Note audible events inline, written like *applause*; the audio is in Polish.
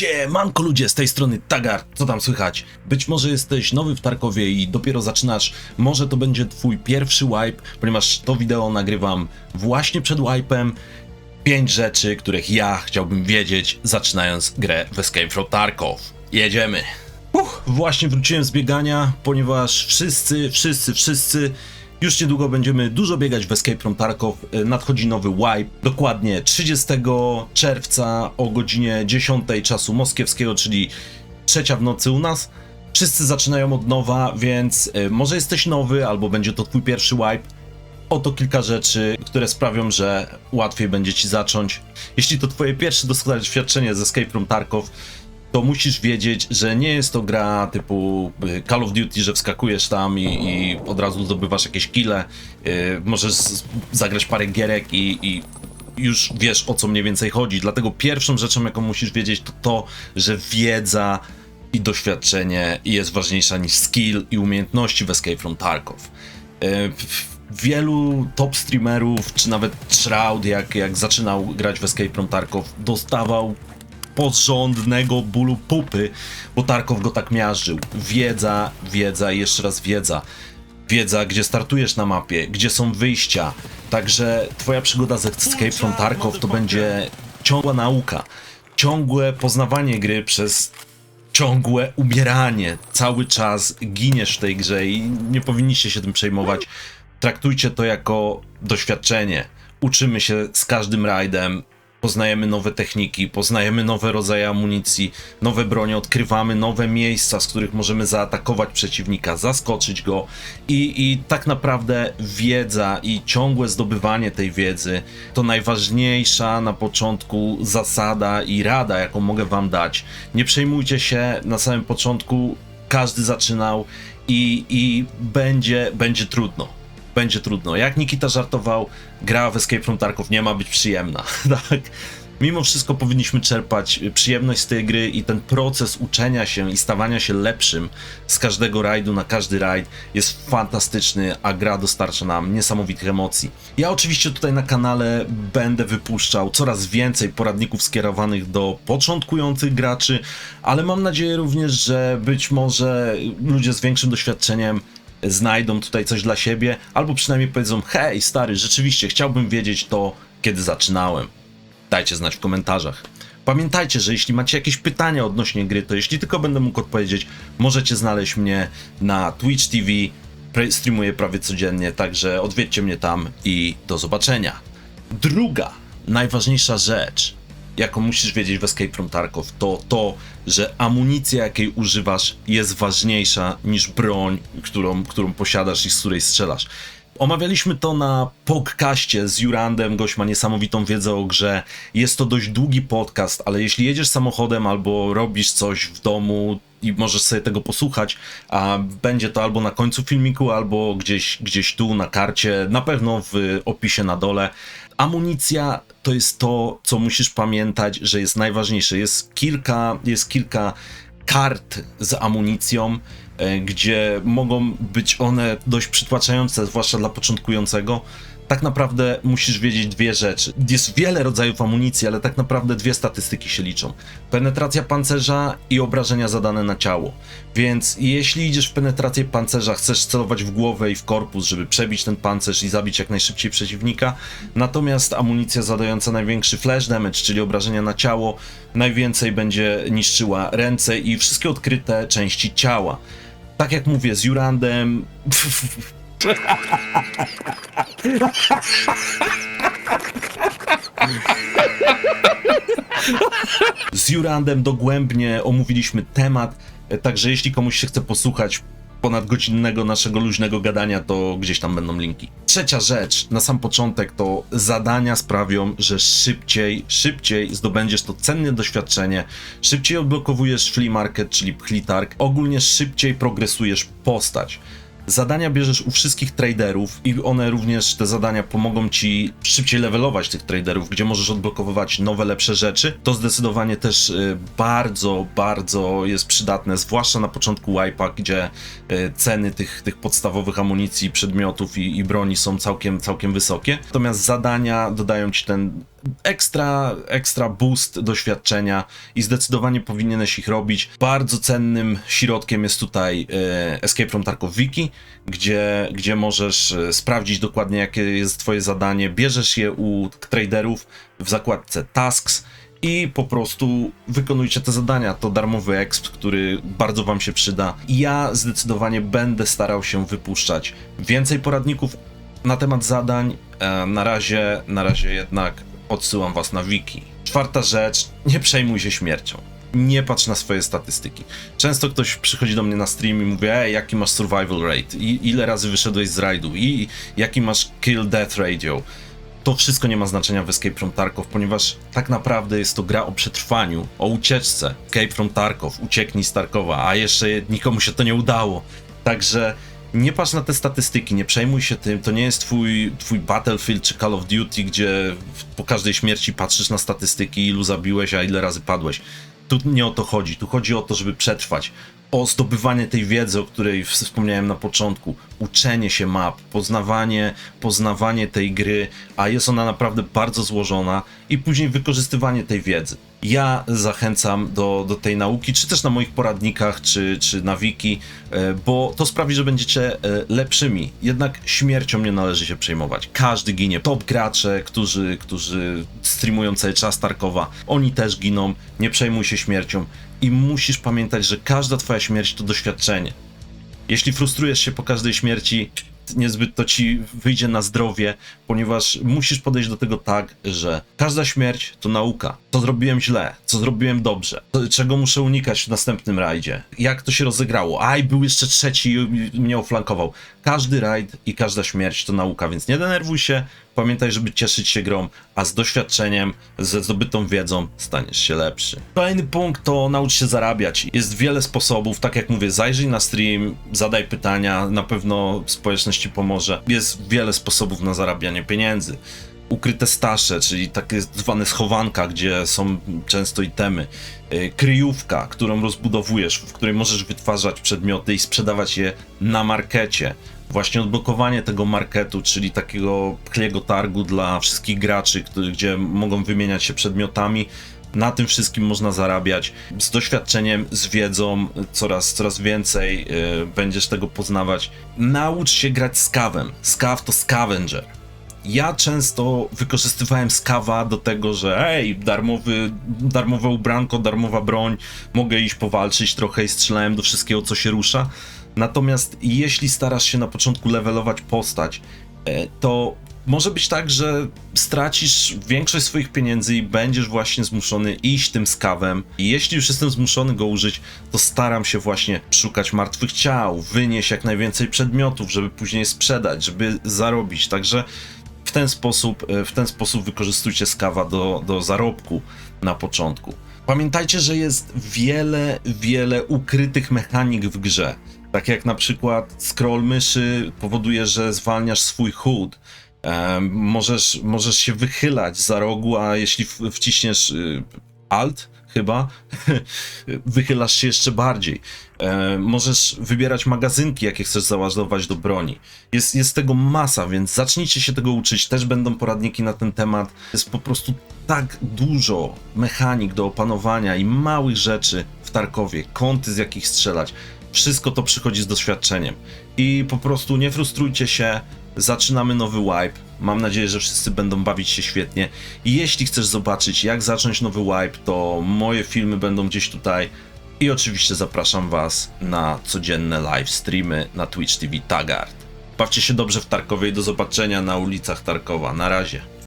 Siemanko ludzie, z tej strony Tagar, co tam słychać? Być może jesteś nowy w Tarkowie i dopiero zaczynasz, może to będzie twój pierwszy wipe, ponieważ to wideo nagrywam właśnie przed wipe'em. Pięć rzeczy, których ja chciałbym wiedzieć, zaczynając grę w Escape from Tarkov. Jedziemy! Uff, właśnie wróciłem z biegania, ponieważ wszyscy, wszyscy, wszyscy już niedługo będziemy dużo biegać w Escape from Tarkov. E, Nadchodzi nowy wipe. Dokładnie 30 czerwca o godzinie 10 czasu moskiewskiego, czyli trzecia w nocy u nas. Wszyscy zaczynają od nowa, więc e, może jesteś nowy, albo będzie to twój pierwszy wipe. Oto kilka rzeczy, które sprawią, że łatwiej będzie ci zacząć. Jeśli to twoje pierwsze doskonałe doświadczenie z Escape from Tarkov, to musisz wiedzieć, że nie jest to gra typu y, Call of Duty, że wskakujesz tam i, i od razu zdobywasz jakieś kile, yy, możesz zagrać parę gierek i, i już wiesz o co mniej więcej chodzi. Dlatego pierwszą rzeczą, jaką musisz wiedzieć, to to, że wiedza i doświadczenie jest ważniejsza niż skill i umiejętności w Escape from Tarkov. Yy, Wielu top streamerów, czy nawet Shroud, jak, jak zaczynał grać w Escape from Tarkov, dostawał porządnego bólu pupy, bo Tarkov go tak miażdżył. Wiedza, wiedza jeszcze raz wiedza. Wiedza, gdzie startujesz na mapie, gdzie są wyjścia. Także twoja przygoda z Escape from Tarkov to będzie ciągła nauka. Ciągłe poznawanie gry przez ciągłe umieranie. Cały czas giniesz w tej grze i nie powinniście się tym przejmować. Traktujcie to jako doświadczenie. Uczymy się z każdym rajdem, poznajemy nowe techniki, poznajemy nowe rodzaje amunicji, nowe bronie, odkrywamy nowe miejsca, z których możemy zaatakować przeciwnika, zaskoczyć go i, i tak naprawdę wiedza i ciągłe zdobywanie tej wiedzy to najważniejsza na początku zasada i rada, jaką mogę wam dać. Nie przejmujcie się na samym początku, każdy zaczynał i, i będzie, będzie trudno będzie trudno. Jak Nikita żartował, gra w Escape from Tarkov nie ma być przyjemna, *laughs* tak? Mimo wszystko powinniśmy czerpać przyjemność z tej gry i ten proces uczenia się i stawania się lepszym z każdego rajdu na każdy rajd jest fantastyczny, a gra dostarcza nam niesamowitych emocji. Ja oczywiście tutaj na kanale będę wypuszczał coraz więcej poradników skierowanych do początkujących graczy, ale mam nadzieję również, że być może ludzie z większym doświadczeniem znajdą tutaj coś dla siebie, albo przynajmniej powiedzą: Hej, stary, rzeczywiście chciałbym wiedzieć to, kiedy zaczynałem. Dajcie znać w komentarzach. Pamiętajcie, że jeśli macie jakieś pytania odnośnie gry, to jeśli tylko będę mógł odpowiedzieć, możecie znaleźć mnie na Twitch TV. Streamuję prawie codziennie, także odwiedźcie mnie tam i do zobaczenia. Druga, najważniejsza rzecz, jaką musisz wiedzieć w Escape from Tarkov, to to, że amunicja, jakiej używasz, jest ważniejsza niż broń, którą, którą posiadasz i z której strzelasz. Omawialiśmy to na podcaście z Jurandem, gość ma niesamowitą wiedzę o grze. Jest to dość długi podcast, ale jeśli jedziesz samochodem albo robisz coś w domu i możesz sobie tego posłuchać, a będzie to albo na końcu filmiku, albo gdzieś, gdzieś tu na karcie, na pewno w opisie na dole. Amunicja to jest to, co musisz pamiętać, że jest najważniejsze. Jest kilka, jest kilka kart z amunicją, e, gdzie mogą być one dość przytłaczające, zwłaszcza dla początkującego. Tak naprawdę musisz wiedzieć dwie rzeczy. Jest wiele rodzajów amunicji, ale tak naprawdę dwie statystyki się liczą: penetracja pancerza i obrażenia zadane na ciało. Więc jeśli idziesz w penetrację pancerza, chcesz celować w głowę i w korpus, żeby przebić ten pancerz i zabić jak najszybciej przeciwnika. Natomiast amunicja zadająca największy flash damage, czyli obrażenia na ciało, najwięcej będzie niszczyła ręce i wszystkie odkryte części ciała. Tak jak mówię, z Jurandem. *laughs* Z Jurandem dogłębnie omówiliśmy temat, e, także jeśli komuś się chce posłuchać ponadgodzinnego naszego luźnego gadania, to gdzieś tam będą linki. Trzecia rzecz, na sam początek, to zadania sprawią, że szybciej, szybciej zdobędziesz to cenne doświadczenie, szybciej odblokowujesz flea market, czyli pchlitarg, ogólnie szybciej progresujesz postać. Zadania bierzesz u wszystkich traderów i one również, te zadania pomogą ci szybciej levelować tych traderów, gdzie możesz odblokowywać nowe, lepsze rzeczy. To zdecydowanie też y, bardzo, bardzo jest przydatne, zwłaszcza na początku wipe'a, gdzie y, ceny tych, tych podstawowych amunicji, przedmiotów i, i broni są całkiem, całkiem wysokie. Natomiast zadania dodają ci ten ekstra, ekstra boost doświadczenia i zdecydowanie powinieneś ich robić. Bardzo cennym środkiem jest tutaj e, Escape from Tarkov Wiki, gdzie, gdzie możesz e, sprawdzić dokładnie jakie jest twoje zadanie, bierzesz je u traderów w zakładce Tasks i po prostu wykonujcie te zadania. To darmowy exp, który bardzo wam się przyda. Ja zdecydowanie będę starał się wypuszczać więcej poradników na temat zadań. E, na razie, na razie jednak odsyłam was na wiki. Czwarta rzecz, nie przejmuj się śmiercią. Nie patrz na swoje statystyki. Często ktoś przychodzi do mnie na stream i mówi, ej, jaki masz survival rate, I, ile razy wyszedłeś z rajdu, i jaki masz kill death ratio. To wszystko nie ma znaczenia w Escape from Tarkov, ponieważ tak naprawdę jest to gra o przetrwaniu, o ucieczce. Escape from Tarkov, ucieknij z Tarkowa, a jeszcze nikomu się to nie udało. Także nie patrz na te statystyki, nie przejmuj się tym, to nie jest twój, twój Battlefield czy Call of Duty, gdzie po każdej śmierci patrzysz na statystyki, ilu zabiłeś, a ile razy padłeś. Tu nie o to chodzi, tu chodzi o to, żeby przetrwać, o zdobywanie tej wiedzy, o której wspomniałem na początku, uczenie się map, poznawanie, poznawanie tej gry, a jest ona naprawdę bardzo złożona i później wykorzystywanie tej wiedzy. Ja zachęcam do, do tej nauki, czy też na moich poradnikach, czy, czy na wiki, e, bo to sprawi, że będziecie e, lepszymi. Jednak śmiercią nie należy się przejmować. Każdy ginie. Top gracze, którzy, którzy streamują cały czas Tarkowa, oni też giną. Nie przejmuj się śmiercią. I musisz pamiętać, że każda twoja śmierć to doświadczenie. Jeśli frustrujesz się po każdej śmierci, niezbyt to ci wyjdzie na zdrowie, ponieważ musisz podejść do tego tak, że każda śmierć to nauka. Co zrobiłem źle, co zrobiłem dobrze, co- czego muszę unikać w następnym rajdzie, jak to się rozegrało. Aj, był jeszcze trzeci i mnie oflankował. Każdy rajd i każda śmierć to nauka, więc nie denerwuj się. Pamiętaj, żeby cieszyć się grą, a z doświadczeniem, ze zdobytą wiedzą staniesz się lepszy. Kolejny punkt to naucz się zarabiać. Jest wiele sposobów, tak jak mówię, zajrzyj na stream, zadaj pytania, na pewno społeczność ci pomoże. Jest wiele sposobów na zarabianie pieniędzy. Ukryte stasze, czyli takie zwane schowanka, gdzie są często itemy. Y, Kryjówka, którą rozbudowujesz, w której możesz wytwarzać przedmioty i sprzedawać je na markecie właśnie odblokowanie tego marketu, czyli takiego pchliego targu dla wszystkich graczy, który, gdzie mogą wymieniać się przedmiotami. Na tym wszystkim można zarabiać. Z doświadczeniem, z wiedzą, coraz, coraz więcej y, będziesz tego poznawać. Naucz się grać z kawem. Skaw to scavenger. Ja często wykorzystywałem skawa do tego, że ej, darmowy, darmowe ubranko, darmowa broń, mogę iść powalczyć trochę i strzelałem do wszystkiego, co się rusza. Natomiast jeśli starasz się na początku levelować postać, e, to może być tak, że stracisz większość swoich pieniędzy i będziesz właśnie zmuszony iść tym skawem. I jeśli już jestem zmuszony go użyć, to staram się właśnie szukać martwych ciał, wynieść jak najwięcej przedmiotów, żeby później sprzedać, żeby zarobić. Także w ten sposób, e, w ten sposób wykorzystujcie skawa do, do zarobku na początku. Pamiętajcie, że jest wiele, wiele ukrytych mechanik w grze. Tak jak na przykład scroll myszy powoduje, że zwalniasz swój HUD. Możesz, możesz się wychylać za rogu, a jeśli wciśniesz y, Alt, chyba, *laughs* wychylasz się jeszcze bardziej. E, możesz wybierać magazynki, jakie chcesz załadować do broni. Jest, jest tego masa, więc zacznijcie się tego uczyć. Też będą poradniki na ten temat. Jest po prostu tak dużo mechanik do opanowania i małych rzeczy w Tarkowie, kąty z jakich strzelać. Wszystko to przychodzi z doświadczeniem. I po prostu nie frustrujcie się. Zaczynamy nowy wipe. Mam nadzieję, że wszyscy będą bawić się świetnie. I jeśli chcesz zobaczyć, jak zacząć nowy wipe, to moje filmy będą gdzieś tutaj. I oczywiście zapraszam Was na codzienne live streamy na Twitch TV Tagart. Bawcie się dobrze w Tarkowie i do zobaczenia na ulicach Tarkowa. Na razie.